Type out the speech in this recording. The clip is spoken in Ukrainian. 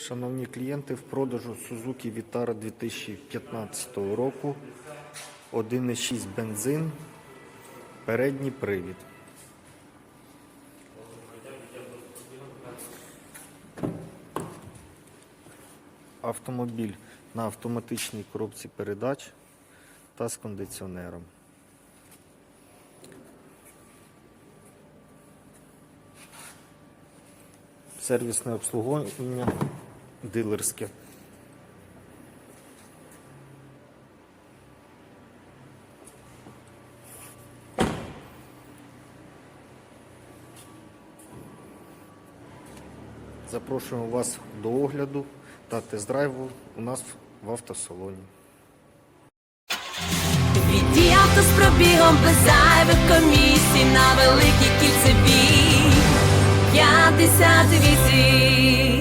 Шановні клієнти, в продажу Suzuki Vitara 2015 року 1,6 бензин, передній привід. Автомобіль на автоматичній коробці передач та з кондиціонером. Сервісне обслуговування дилерське. Запрошуємо вас до огляду та тест-драйву у нас в автосалоні. Віді авто з пробігом без зайвих комісій на великій кільцевій 58